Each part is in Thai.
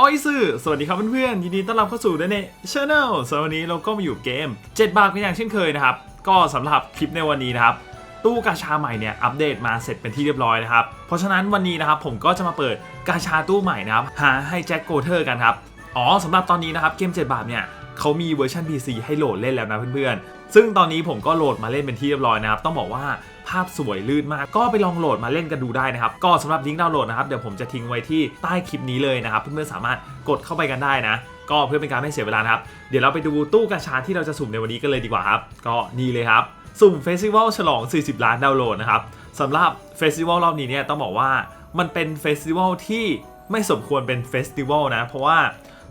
โอ้ยสื่อสวัสดีครับเพื่อนๆยินดีต้อนรับเข้าสู่ในช anel สำหรับวันนี้เราก็มาอยู่เกม 7 บาทกันอย่างเช่นเคยนะครับ ก็สำหรับคลิปในวันนี้นะครับ ตู้กาชาใหม่เนี่ยอัปเดตมาเสร็จเป็นที่เรียบร้อยนะครับ เพราะฉะนั้นวันนี้นะครับผมก็จะมาเปิดกาชาตู้ใหม่นะครับ หาให้แจ็คโกเทอร์กันครับ อ๋อสำหรับตอนนี้นะครับเกม 7 บาทเนี่ยเขามีเวอร์ชัน PC ให้โหลดเล่นแล้วนะเพื่อนๆ ซึ่งตอนนี้ผมก็โหลดมาเล่นเป็นที่เรียบร้อยนะครับต้องบอกว่า ภาพสวยลื่นมาก ก็ไปลองโหลดมาเล่นกันดูได้นะครับ ก็สำหรับลิงก์ดาวน์โหลดนะครับ เดี๋ยวผมจะทิ้งไว้ที่ใต้คลิปนี้เลยนะครับ เพื่อนๆสามารถกดเข้าไปกันได้นะ ก็เพื่อเป็นการไม่เสียเวลานะครับ เดี๋ยวเราไปดูตู้กาชาที่เราจะสุ่มในวันนี้กันเลยดีกว่าครับ ก็นี่เลยครับ สุ่มเฟสติวัลฉลอง 40 ล้านดาวน์โหลดนะครับสำหรับเฟสติวัลรอบนี้เนี่ยต้องบอกว่ามันเป็นเฟสติวัลที่ไม่สมควรเป็นเฟสติวัลนะ เพราะว่า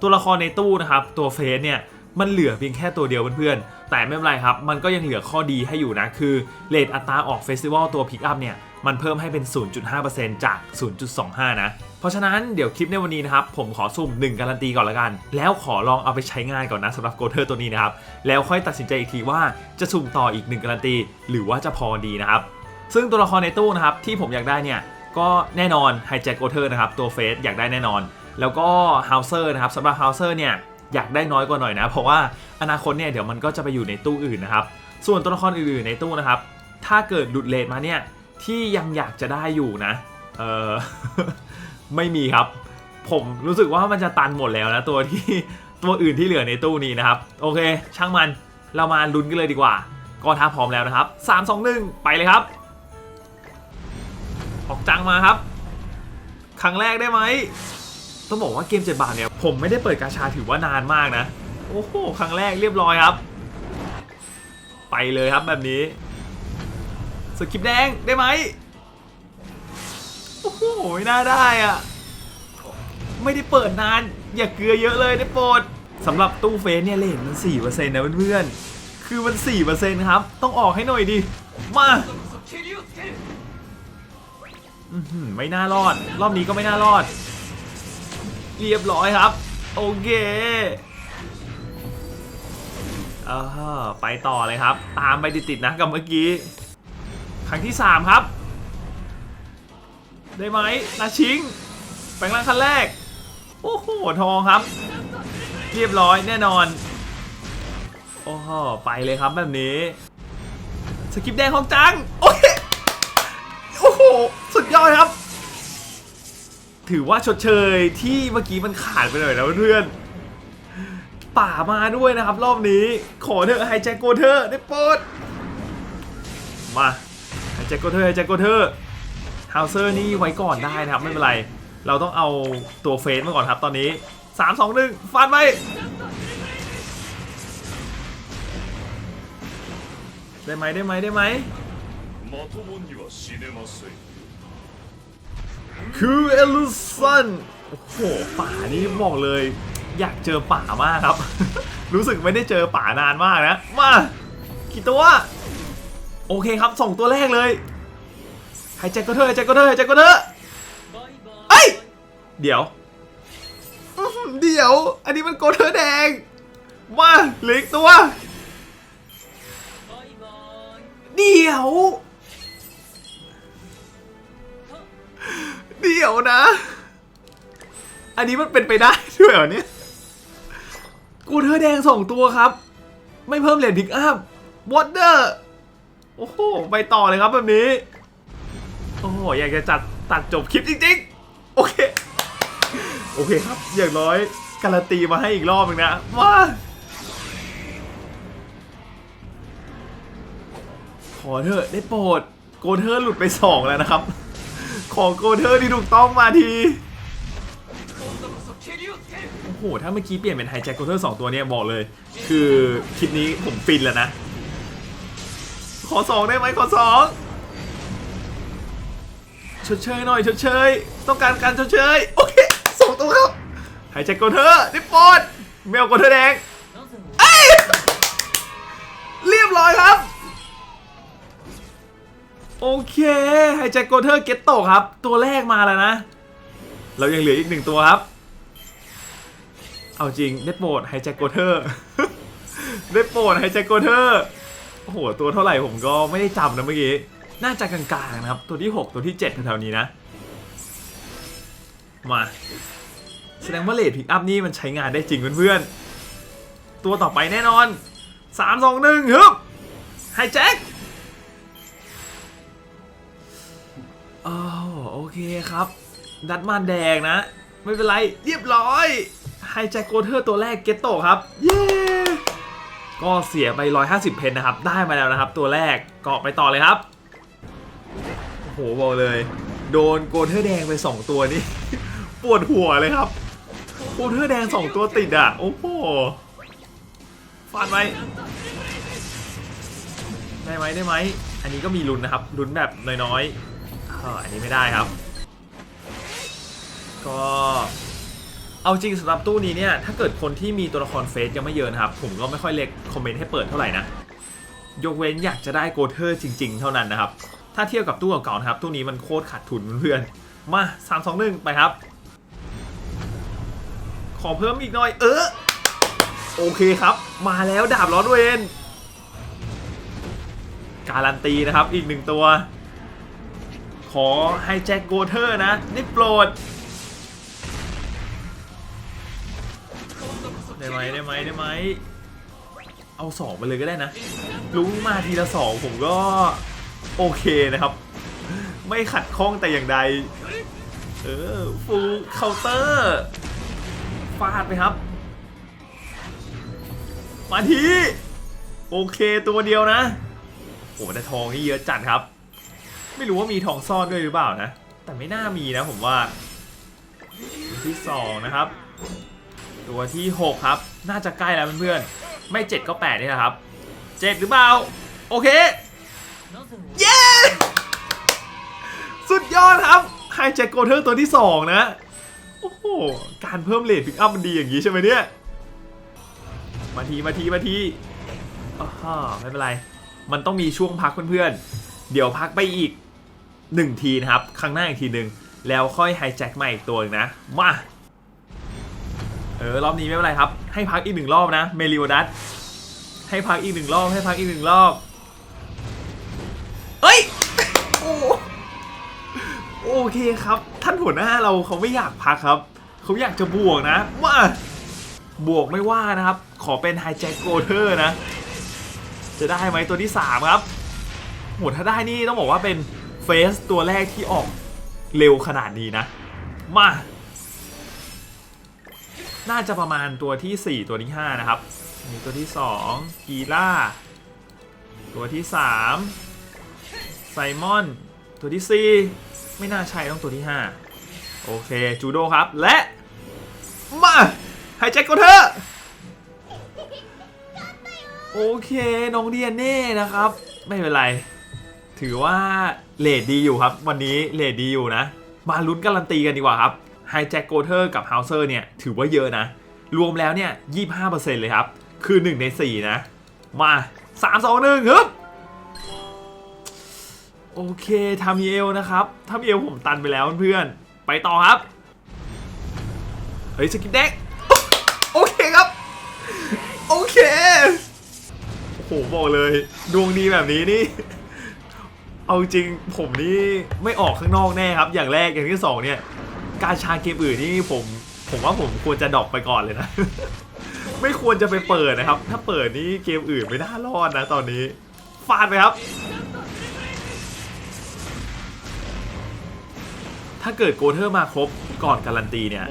ตัวละครในตู้นะครับตัวเฟสเนี่ย มันเหลือเพียงแค่ตัวเดียวเพื่อนๆ แต่ไม่เป็นไรครับ มันก็ยังเหลือข้อดีให้อยู่นะ คือเลทอัตราออกเฟสติวัลตัวพิกอัพเนี่ย มันเพิ่มให้เป็น 0.5%จาก 0.25 นะ เพราะฉะนั้นเดี๋ยวคลิปในวันนี้นะครับ ผมขอสุ่ม 1 การันตีก่อนละกัน แล้วขอลองเอาไปใช้งานก่อนนะสำหรับโกเทอร์ตัวนี้นะครับ แล้วค่อยตัดสินใจอีกทีว่าจะสุ่มต่ออีก 1 การันตี หรือว่าจะพอดีนะครับ ซึ่งตัวละครในตู้นะครับที่ผมอยากได้เนี่ยก็แน่นอนไฮแจ็คโกเทอร์นะครับตัวเฟสอยากได้แน่นอน แล้วก็ฮาวเซอร์นะครับสำหรับฮาวเซอร์เนี่ย อยากได้น้อยกว่าหน่อยนะ เพราะว่าอนาคตเนี่ยเดี๋ยวมันก็จะไปอยู่ในตู้อื่นนะครับ ส่วนตัวละครอื่นๆในตู้นะครับ ถ้าเกิดหลุดเลทมาเนี่ยที่ยังอยากจะได้อยู่นะ เออไม่มีครับ ผมรู้สึกว่ามันจะตันหมดแล้วนะตัวที่ตัวอื่นที่เหลือในตู้นี้นะครับ โอเค ช่างมันเรามาลุ้นกันเลยดีกว่า ก็ถ้าพร้อมแล้วนะครับ 3 2 1 ไปเลยครับ ออกจังมาครับ ครั้งแรกได้ไหม ต้องบอกว่าเกม7บาทเนี่ยผมไม่ได้เปิดกาชาถือว่านานมากนะ โอ้โหครั้งแรกเรียบร้อยครับ ไปเลยครับแบบนี้สกิปแดงได้ไหมโอ้โหไม่น่าได้อะไม่ได้เปิดนาน อย่าเกลือเยอะเลยได้โปรดสำหรับตู้เฟสเนี่ยเลนมัน4%นะเพื่อนๆคือมัน 4%ครับ ต้องออกให้หน่อยดิ มาไม่น่ารอด รอบนี้ก็ไม่น่ารอด เรียบร้อยครับ โอเคเออไปต่อเลยครับ ตามไปติดๆนะกับเมื่อกี้ ครั้งที่ 3 ครับ ได้ไหมนาชิง แปลงร่างขั้นแรก โอ้โห ทองครับ เรียบร้อยแน่นอน โอ้โห ไปเลยครับแบบนี้ สกิปแดงของจัง โอ้ย ถือว่าชดเชยที่เมื่อกี้มันขาดไปหน่อยนะเพื่อนป่ามาด้วยนะครับ รอบนี้ขอเถอะไฮแจ็คโกเทอร์ได้โปรดมาไฮแจ็คโกเทอร์ไฮแจ็คโกเทอร์ฮาวเซอร์นี่ไว้ก่อนได้นะครับไม่เป็นไร เราต้องเอาตัวเฟสมาก่อนครับตอนนี้ 3 2 1ฟันไปได้ไหมได้ไหมได้ไหม คือเอลูซันโอ้โหป่านี่บอกเลย อยากเจอป่ามากครับ รู้สึกไม่ได้เจอป่านานมากนะ มากี่ตัว โอเคครับส่งตัวแรกเลยหายใจก็เถอะหายใจก็เถอะหายใจก็เถอะเอ้ยเดี๋ยวเดี๋ยว อันนี้มันโกเทอร์แดง มาเหลืออีกตัว เดี๋ยว เดี๋ยวนะ อันนี้มันเป็นไปได้ด้วยเหรอเนี่ย กูเธอแดงสองตัวครับ ไม่เพิ่มเหรียญพิกอัพวอเตอร์ โอ้โห ไปต่อเลยครับแบบนี้ โอ้โห อยากจะจัดตัดจบคลิปจริงๆ โอเค โอเคครับ อย่างน้อยการันตีมาให้อีกรอบหนึงนะมาขอเถอะได้โปรด โกเทอหลุดไปสองแล้วนะครับ ของโกเทอร์ที่ถูกต้องมาที โอ้โห ถ้าเมื่อกี้เปลี่ยนเป็นไฮแจ็คโกเทอร์สองตัวเนี่ยบอกเลย คือคลิปนี้ผมฟินแล้วนะ ขอสองได้ไหมขอสองชดเชยหน่อยชดเชยต้องการการชดเชยโอเคสองตัวครับไฮแจ็คโกเทอร์นิปอนเมลโกเทอร์แดงเอ้ยเรียบร้อยครับ โอเคไฮแจ็คโกเทอร์เก็ตโตครับ ตัวแรกมาแล้วนะ เรายังเหลืออีกหนึ่งตัวครับ เอาจริงเด็ดโหมดไฮแจ็คโกเทอร์เด็ดโหมดไฮแจ็คโกเทอร์โอ้โห ตัวเท่าไหร่ผมก็ไม่ได้จำนะเมื่อกี้ น่าจะกลางๆนะครับ ตัวที่ 6 ตัวที่ 7แถวๆนี้นะ มา แสดงว่าเลดพิกอัพนี่มันใช้งานได้จริงเพื่อนๆ ตัวต่อไปแน่นอน 3 2 1ฮึบไฮแจ็ค อ้าวโอเคครับ ดัดมันแดงนะ ไม่เป็นไร เรียบร้อยไฮแจ็คโกเทอร์ตัวแรกเกตโตครับ เย้ ก็เสียไป 150 เพนนะครับ ได้มาแล้วนะครับ ตัวแรกเกาะไปต่อเลยครับ โอ้โหบอกเลย โดนโกเทอร์แดงไป 2 ตัวนี่ ปวดหัวเลยครับโกเทอร์แดง 2 ตัวติดอะ โอ้โหฟาดไหมได้ไหมได้ไหม อันนี้ก็มีลุ้นนะครับลุ้นแบบน้อยๆ เอออันนี้ไม่ได้ครับ ก็เอาจริงสำหรับตู้นี้เนี่ย ถ้าเกิดคนที่มีตัวละครเฟซยังไม่เยอะนะครับ ผมก็ไม่ค่อยเล็กคอมเมนต์ให้เปิดเท่าไหร่นะ ยกเว้นอยากจะได้โกเทอร์จริง ๆ เท่านั้นนะครับ ถ้าเทียบกับตู้เก่าๆนะครับ ตู้นี้มันโคตรขาดทุนเพื่อนๆมา3 2 1ไปครับ ขอเพิ่มอีกหน่อย เออ โอเคครับ มาแล้วดาบล้อด้วยเอนการันตีนะครับอีกหนึ่งตัว ขอให้แจ็คโกเทอร์นะ ได้โปรด ได้ไหมได้ไหมได้ไหม เอาสองไปเลยก็ได้นะ ลุงมาทีละสองผมก็ โอเคนะครับ ไม่ขัดข้องแต่อย่างใด เออ ฟูลเคาน์เตอร์ฟาดไปครับ มาที โอเคตัวเดียวนะโอ้แต่ทองนี่เยอะจัดครับ ไม่รู้ว่ามีทองซ่อนด้วยหรือเปล่านะ แต่ไม่น่ามีนะผมว่าตัวที่สองนะครับ ตัวที่ 6 ครับ น่าจะใกล้แล้วเพื่อนๆ ไม่ 7 ก็ 8 นี่แหละครับ 7 หรือเปล่า โอเค เย้ สุดยอดครับไฮแจ็คโกเทอร์ตัวที่ 2 นะ โอ้โห การเพิ่มเลทพิกอัพมันดีอย่างนี้ใช่ไหมเนี่ย มาที มาที มาทีอ้าไม่เป็นไร มันต้องมีช่วงพักเพื่อนๆ เดี๋ยวพักไปอีก 1 ทีนะครับ ครั้งหน้าอีกทีหนึ่งแล้วค่อยไฮแจ็คมาอีกตัวหนึงนะ มา เออ รอบนี้ไม่เป็นไรครับ ให้พักอีกหนึ่งรอบนะ เมลิโอดัส ให้พักอีกหนึ่งรอบ ให้พักอีกหนึ่งรอบเอ้ย โอโอเคครับ ท่านหัวหน้าเราเขาไม่อยากพักครับ เขาอยากจะบวกนะมาบวกไม่ว่านะครับ ขอเป็นไฮแจ็คโกเทอร์นะ จะได้ไหมตัวที่ 3 ครับโหถ้าได้นี่ต้องบอกว่าเป็น เฟสตัวแรกที่ออกเร็วขนาดนี้นะ มา น่าจะประมาณตัวที่ 4 ตัวที่ 5 นะครับ มีตัวที่ 2 กีล่า ตัวที่ 3 ไซมอน ตัวที่ 4 ไม่น่าใช่ต้องตัวที่ 5 โอเค จูโดครับ และ มาไฮแจ็คโกเทอร์โอเค น้องเดียเน่นะครับ ไม่เป็นไร ถือว่าเลดดีอยู่ครับ วันนี้เลดดีอยู่นะ มาลุ้นการันตีกันดีกว่าครับไฮแจ็คโกเทอร์กับเฮาเซอร์เนี่ยถือว่าเยอะนะ รวมแล้วเนี่ย25%เลยครับ คือ 1 ใน 4 นะ มา 3 2 1ฮึบโอเคทามิเอลนะครับทามิเอลผมตันไปแล้วเพื่อน ไปต่อครับ เฮ้ยสกินเด็กโอเคครับ โอเค โอ้โหบอกเลย ดวงดีแบบนี้นี่ เอาจริงผมนี่ไม่ออกข้างนอกแน่ครับ อย่างแรกอย่างที่สองเนี่ยการชาเกมอื่นนี่ผมผมว่าผมควรจะดอกไปก่อนเลยนะ ไม่ควรจะไปเปิดนะครับ ถ้าเปิดนี่เกมอื่นไม่น่ารอดนะตอนนี้ฟาดไปครับ ถ้าเกิดโกเทอร์มาครบก่อนการันตีเนี่ย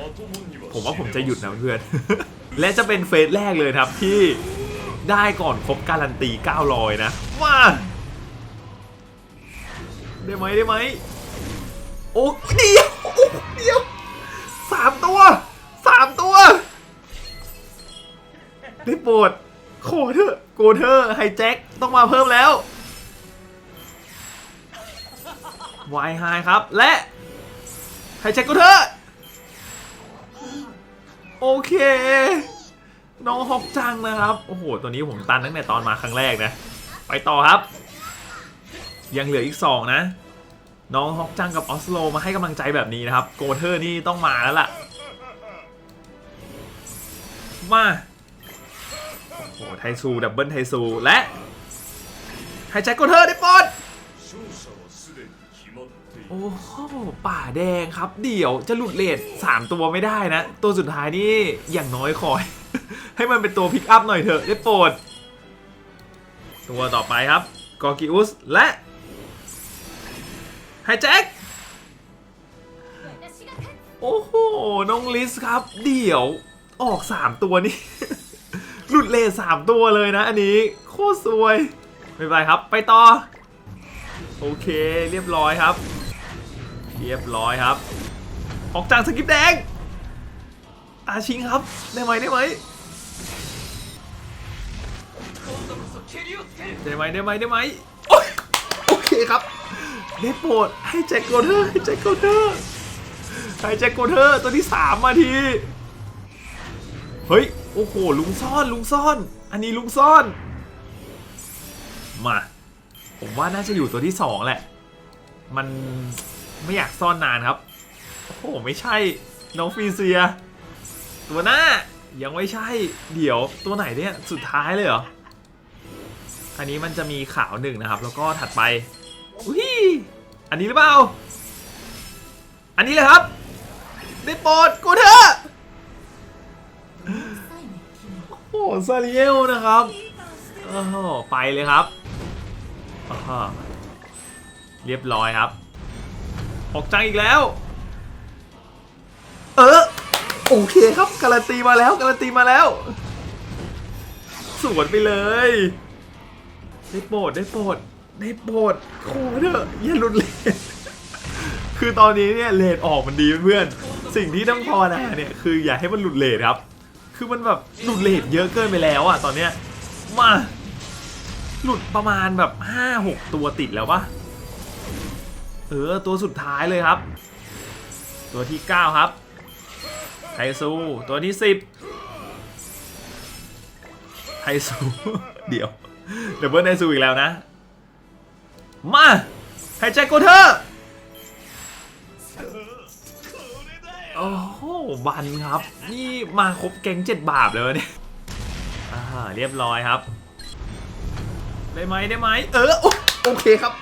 ผมว่าผมจะหยุดนะเพื่อน และจะเป็นเฟสแรกเลยครับที่ได้ก่อนครบการันตี 900 นะว้า ได้ไหมได้ไหมโอ้เดียวโอ้เดียวสามตัวสามตัวได้โปรดโคเธอโกเธอไฮแจ็คต้องมาเพิ่มแล้ววายไฮครับ และไฮแจ็คโกเธอโอเค น้องฮอกจังนะครับ โอ้โห ตัวนี้ผมตันตั้งแต่ตอนมาครั้งแรกนะ ไปต่อครับ ยังเหลืออีก 2 นะ น้องฮอกจังกับออสโลมาให้กำลังใจแบบนี้นะครับ โกเทอร์นี่ต้องมาแล้วล่ะ มาโอ้ไทซูดับเบิลไทซูและไฮแจ็คโกเทอร์ได้ปอนโอ้โหป่าแดงครับ เดี๋ยวจะหลุดเลทมตัวไม่ได้นะ ตัวสุดท้ายนี่อย่างน้อยคอย ให้มันเป็นตัวพิกอัพหน่อยเถอะได้โปรดตัวต่อไปครับกอกิอุสและ ไฮแจ็คโอ้โห น้องลิสครับ เดี๋ยวออก 3 ตัวนี่ หลุดเลสามตัวเลยนะ อันนี้ โคตรสวย ไม่ไปครับ ไปต่อ โอเคเรียบร้อยครับ เรียบร้อยครับ ออกจากสกิปแดง อาชิงครับ ได้ไหมได้ไหมได้ไหมได้ไหมได้ไหมโอเคครับ ได้โปรดให้แจ็คโกเทอร์ให้แจ็คโกเทอร์ให้แจ็คโกเทอร์ตัวที่สามมาที เฮ้ย โอ้โห ลุงซ่อน ลุงซ่อน อันนี้ลุงซ่อน มา ผมว่าน่าจะอยู่ตัวที่สองแหละ มันไม่อยากซ่อนนานครับ โอ้โห ไม่ใช่ น้องฟีเซีย ตัวหน้า ยังไม่ใช่ เดี๋ยวตัวไหนเนี่ย สุดท้ายเลยเหรอ อันนี้มันจะมีขาวหนึ่งนะครับ แล้วก็ถัดไป อุ้ยอันนี้หรือเปล่า อันนี้เลยครับ ได้โปรดกูเถอะโอ้ซาริเอลนะครับอ้โหไปเลยครับเรียบร้อยครับ ออกจังอีกแล้ว เออโอเคครับการันตีมาแล้วการันตีมาแล้ว สวนไปเลย ได้โปรดได้โปรด ได้โปรดโคเถอะอย่าหลุดเลนคือตอนนี้เนี่ยเลนออกมันดีเพื่อนสิ่งที่ต้องพอนะเนี่ยคืออย่าให้มันหลุดเลนครับ คือมันแบบหลุดเลทเยอะเกินไปแล้วอะตอนเนี้ยมาหลุดประมาณแบบห้าหกตัวติดแล้วปะเออตัวสุดท้ายเลยครับ ตัวที่ 9 ครับไทซูตัวที่ 10ไทซูเดี๋ยวเดี๋ยวเบิร์นไทซูอีกแล้วนะ มาไฮแจ็คโกเทอร์โอ้โหบันครับ นี่มาครบแก๊งเจ็ดบาปเลยเนี่ยอ่าเรียบร้อยครับ ได้ไหมได้ไหมเออโอเคครับ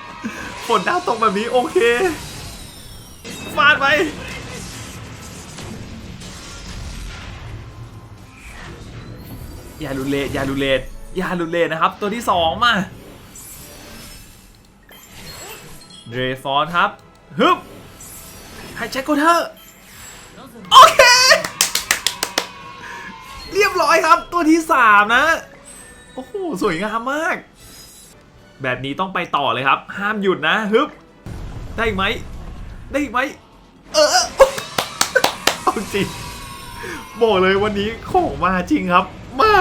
ฝนดาวตกแบบนี้โอเคฟาดไปอย่าลุเลทอย่าลุเลทอย่าลุเลทนะครับ ตัวที่สองมา เดรฟอนครับฮึบไฮแจ็คโกเทอร์โอเค เรียบร้อยครับตัวที่สามนะ โอ้โห สวยงามมาก แบบนี้ต้องไปต่อเลยครับ ห้ามหยุดนะฮึบได้อีกไหม ได้อีกไหม เออเอาจริงบอกเลยวันนี้ของมาจริงครับ มา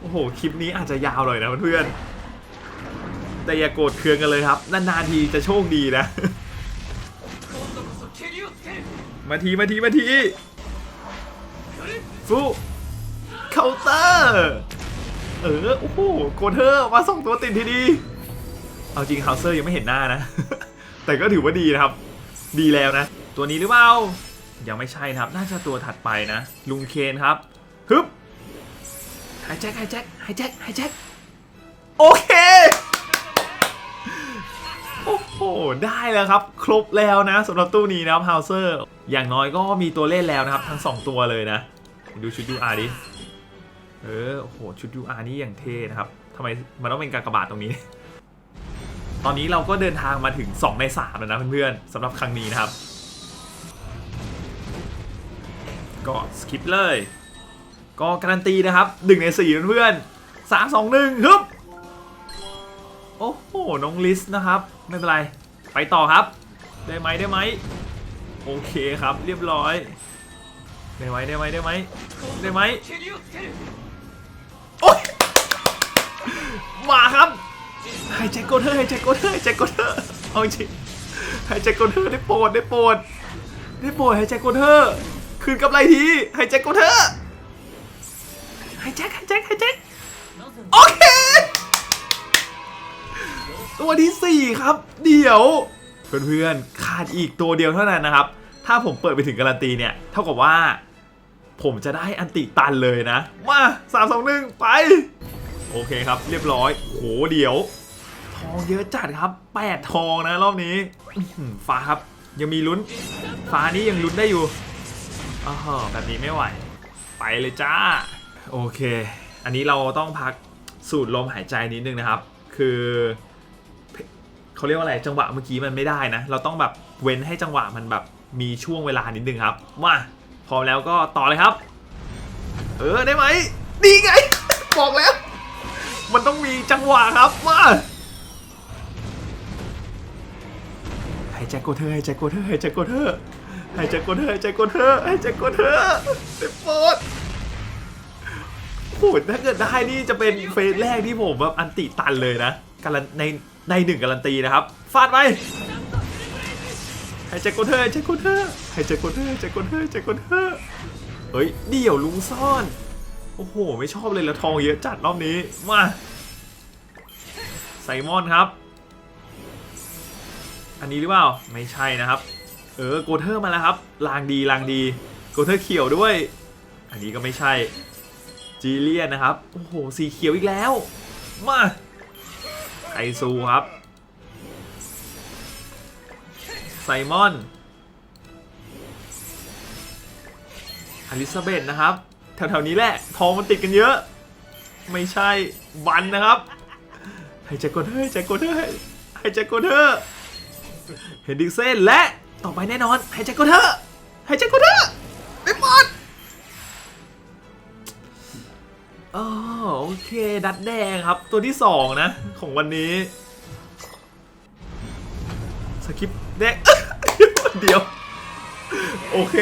โอ้โห คลิปนี้อาจจะยาวหน่อยนะเพื่อนๆ แต่อย่าโกรธเคืองกันเลยครับ นานๆทีจะโชคดีนะ มาทีมาทีมาทีฟูเคาน์เตอร์เออโอ้โหโกเทอร์มาส่งตัวติดทีดี เอาจริงเฮาเซอร์ยังไม่เห็นหน้านะ แต่ก็ถือว่าดีนะครับ ดีแล้วนะ ตัวนี้หรือเปล่ายังไม่ใช่นะครับ น่าจะตัวถัดไปนะ ลุงเคนครับฮึบไฮแจ็คไฮแจ็คไฮแจ็คไฮแจ็คโอเค ได้แล้วครับ ครบแล้วนะสำหรับตู้นี้นะครับเฮาเซอร์อย่างน้อยก็มีตัวเล่นแล้วนะครับ ทั้ง 2 ตัวเลยนะ ดูชุดยูอาร์ดิ เออโอ้โหชุด UR นี่อย่างเท่นะครับทำไมมันต้องเป็นการกระบาดตรงนี้ ตอนนี้เราก็เดินทางมาถึง 2 ใน 3 แล้วนะเพื่อนๆสำหรับครั้งนี้นะครับ ก็สคิปเลย ก็การันตีนะครับ 1 ใน 4 เพื่อนๆ3 2 1ฮึบโอ้โห น้องลิสนะครับ ไม่เป็นไร ไปต่อครับ ได้ไหมได้ไหมโอเคครับเรียบร้อย ได้ไหมได้ไหมได้ไหมได้ไหมมาครับไฮแจ็คโกเทอร์ไฮแจ็คกเทอร์ไฮแจ็คโกเทอเอาจริงไฮแจ็คโกเทอได้โปรดได้โปรดได้โปรดไฮแจ็คโกเทอคืนกำไรทีไฮแจ็คโกเทอร์ไฮแจ็คไฮแจ็คไฮแจ็คโอเค ตัวที่ 4 ครับ เดี๋ยว เพื่อนๆขาดอีกตัวเดียวเท่านั้นนะครับ ถ้าผมเปิดไปถึงการันตีเนี่ย เท่ากับว่า ผมจะได้อันติตันเลยนะ มาสามสองหนึ่งไป โอเคครับ เรียบร้อยโหเดี๋ยว ทองเยอะจัดครับ8ทองนะรอบนี้ฟ้าครับ ยังมีลุ้น ฟ้านี้ยังลุ้นได้อยู่อ้าวแบบนี้ไม่ไหว ไปเลยจ้า โอเค อันนี้เราต้องพักสูดลมหายใจนิดนึงนะครับ คือ เขาเรียกว่าอะไรจังหวะเมื่อกี้มันไม่ได้นะ เราต้องแบบเว้นให้จังหวะมันแบบมีช่วงเวลานิดนึงครับมาพร้อมแล้วก็ต่อเลยครับ เออได้ไหมดีไง บอกแล้ว มันต้องมีจังหวะครับมาให้แจ็คโกเทอให้แจ็คโกเทอให้แจ็คโกเทอให้แจ็คโกเทอให้แจ็คโกเทอให้แจ็คโกเทอร์เต็มโปดโหถ้าเกิดได้นี่จะเป็นเฟสแรกที่ผมแบบอันติตันเลยนะการันใน ในหนึ่งการันตีนะครับฟาดไปให้แจ็คโกเทอร์ให้แจ็คโกเทอร์ให้แจ็คโกเทอร์ให้แจ็คโกเทอร์ให้แจ็คโกเทอร์เฮ้ยเดี่ยวลุงซ่อน โอ้โห ไม่ชอบเลยละทองเยอะจัดรอบนี้ มาไซมอนครับ อันนี้หรือเปล่า ไม่ใช่นะครับ เออโกเทอร์มาแล้วครับ ลางดีลางดี โกเทอร์เขียวด้วย อันนี้ก็ไม่ใช่ จีเลียนนะครับ โอ้โห สีเขียวอีกแล้ว มา ไคซูครับไซมอนอลิซาเบธนะครับ แถวๆนี้แหละ ทองมันติดกันเยอะ ไม่ใช่บันนะครับให้แจ็คโกเทอร์ให้แจ็คโกเทอร์ให้แจ็คโกเทอร์เฮนดิกเซนและต่อไปแน่นอนให้แจ็คโกเทอร์ให้แจ็คโกเทอร์ได้หมด อ๋อโอเค ดัดแดงครับ ตัวที่ 2 นะ ของวันนี้สคริปต์แดงเดี๋ยว โอเค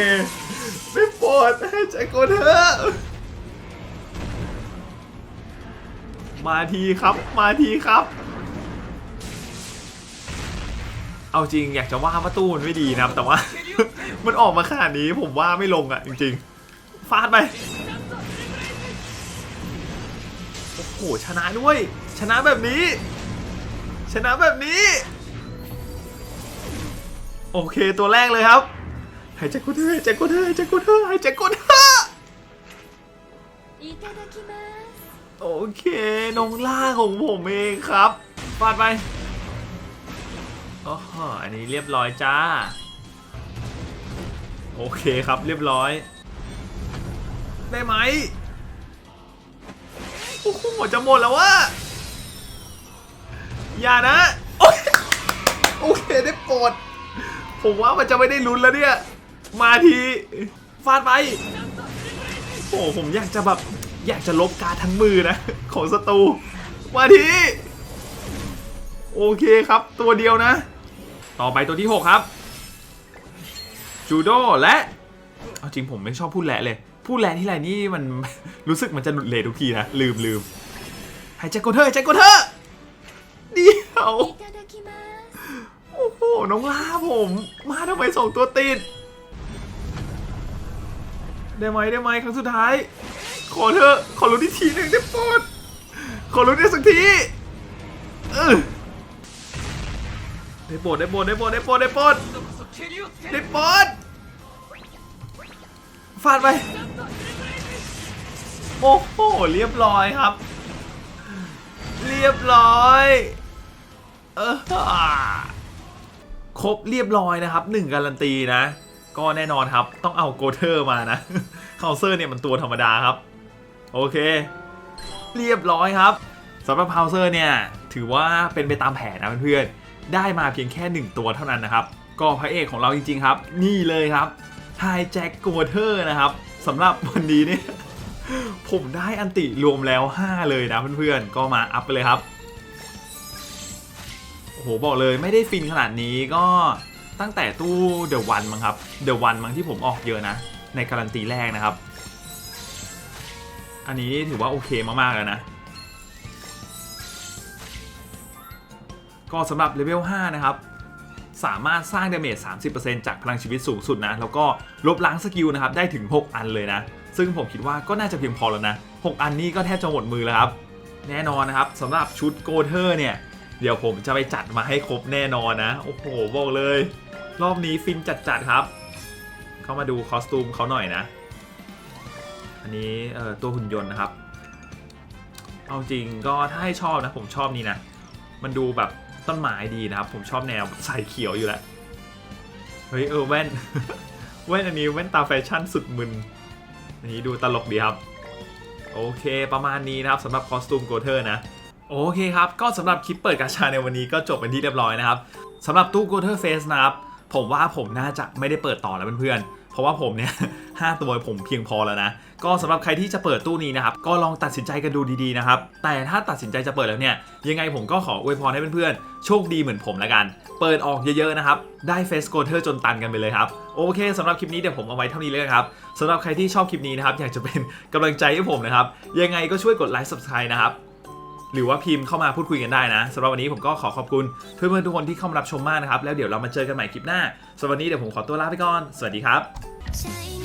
ไม่ปวดให้ใจโกเธอะมาทีครับมาทีครับ เอาจริงอยากจะว่าประตูมันไม่ดีนะครับแต่ว่า มันออกมาขนาดนี้ผมว่าไม่ลงอะ จริงๆฟาดไป โหชนะด้วย ชนะแบบนี้ ชนะแบบนี้ โอเคตัวแรกเลยครับหายใจกูเถอะหายใจกูเถอะหายใจกูเถอะหายใจกูเถอะโอเคนงล่าของผมเองครับฟาดไปอ๋ออันนี้เรียบร้อยจ้า โอเคครับเรียบร้อย ได้ไหม โอ้โหจะหมดแล้ววะอย่านะ โอเคได้โปรด ผมว่ามันจะไม่ได้ลุ้นแล้วเนี่ย มาที ฟาดไป โอ้โหผมอยากจะแบบ อยากจะลบการทั้งมือนะ ของศัตรู มาที โอเคครับ ตัวเดียวนะ ต่อไปตัวที่ 6 ครับ จูโดและ เอาจริงผมไม่ชอบพูดแหละเลย พูดแรงที่ไรนี่มัน รู้สึกมันจะหลุดเลทุกทีนะ ลืมลืมหายใจกดเถอะหายใจกดเถอะเดียวโอ้โหน้องล่าผม มาทำไมสองตัวติด ได้ไหมได้ไหมครั้งสุดท้าย ขอเถอะขอรู้ที่ทีหนึ่งได้โปรดขอรู้ได้สักทีเออได้ปรดได้โปรดได้โปรดได้โปรดได้โปรดได้โปรด ฟาดไป โอ้โห เรียบร้อยครับ เรียบร้อย เออครบเรียบร้อยนะครับหนึ่งการันตีนะ ก็แน่นอนครับ ต้องเอาโกเทอร์มานะเคาเซอร์เนี่ยมันตัวธรรมดาครับ โอเค เรียบร้อยครับสำหรับเคาเซอร์เนี่ยถือว่าเป็นไปตามแผนนะเพื่อนๆได้มาเพียงแค่ 1 ตัวเท่านั้นนะครับ ก็พระเอกของเราจริงๆครับ นี่เลยครับ ไฮแจ็คโกเทอร์นะครับสำหรับวันนี้เนี่ยผมได้อันติรวมแล้ว 5 เลยนะเพื่อนๆ ก็มาอัพไปเลยครับ โอ้โห บอกเลยไม่ได้ฟินขนาดนี้ก็ตั้งแต่ตู้เดอะวันมั้งครับเดอะวันมั้งที่ผมออกเยอะนะ ในการันตีแรกนะครับ อันนี้ถือว่าโอเคมากๆแล้วนะ ก็สำหรับเลเวล5นะครับ สามารถสร้างดาเมจ 30%จากพลังชีวิตสูงสุดนะ แล้วก็ลบล้างสกิลนะครับได้ถึง 6 อันเลยนะ ซึ่งผมคิดว่าก็น่าจะเพียงพอแล้วนะ 6 อันนี้ก็แทบจะหมดมือแล้วครับ แน่นอนนะครับสำหรับชุดโกเทอร์เนี่ย เดี๋ยวผมจะไปจัดมาให้ครบแน่นอนนะ โอ้โหบอกเลย รอบนี้ฟินจัดๆครับ เข้ามาดูคอสตูมเขาหน่อยนะ อันนี้ตัวหุ่นยนต์นะครับ เอาจริงก็ถ้าให้ชอบนะผมชอบนี่นะ มันดูแบบ ต้นไม้ดีนะครับ ผมชอบแนวใส่เขียวอยู่แล้วเฮ้ยเออแว่น แว่นอันนี้แว่นตาแฟชั่นสุดมึนนี่ดูตลกดีครับ โอเคประมาณนี้นะครับสำหรับคอสตูมโกเทอร์นะ โอเคครับ ก็สำหรับคลิปเปิดกาชาในวันนี้ก็จบเป็นที่เรียบร้อยนะครับสำหรับตู้โกเทอร์เฟสนะครับผมว่าผมน่าจะไม่ได้เปิดต่อแล้วเพื่อนๆ เพราะว่าผมเนี่ย5ตัวผมเพียงพอแล้วนะ ก็สำหรับใครที่จะเปิดตู้นี้นะครับ ก็ลองตัดสินใจกันดูดีๆนะครับ แต่ถ้าตัดสินใจจะเปิดแล้วเนี่ย ยังไงผมก็ขออวยพรให้เพื่อนๆ โชคดีเหมือนผมล้วกัน เปิดออกเยอะๆนะครับ ได้เฟสโกเทอร์จนตันกันไปเลยครับ โอเคสำหรับคลิปนี้เดี๋ยวผมเอาไว้เท่านี้เลยครับสำหรับใครที่ชอบคลิปนี้นะครับอยากจะเป็นกำลังใจให้ผมนะครับยังไงก็ช่วยกดไลค์ subscribe นะครับ หรือว่าพิมพ์เข้ามาพูดคุยกันได้นะสำหรับวันนี้ผมก็ขอขอบคุณเพื่อนๆทุกคนที่เข้ามารับชมมากนะครับ แล้วเดี๋ยวเรามาเจอกันใหม่คลิปหน้าสำหรับวันนี้เดี๋ยวผมขอตัวลาไปก่อน สวัสดีครับ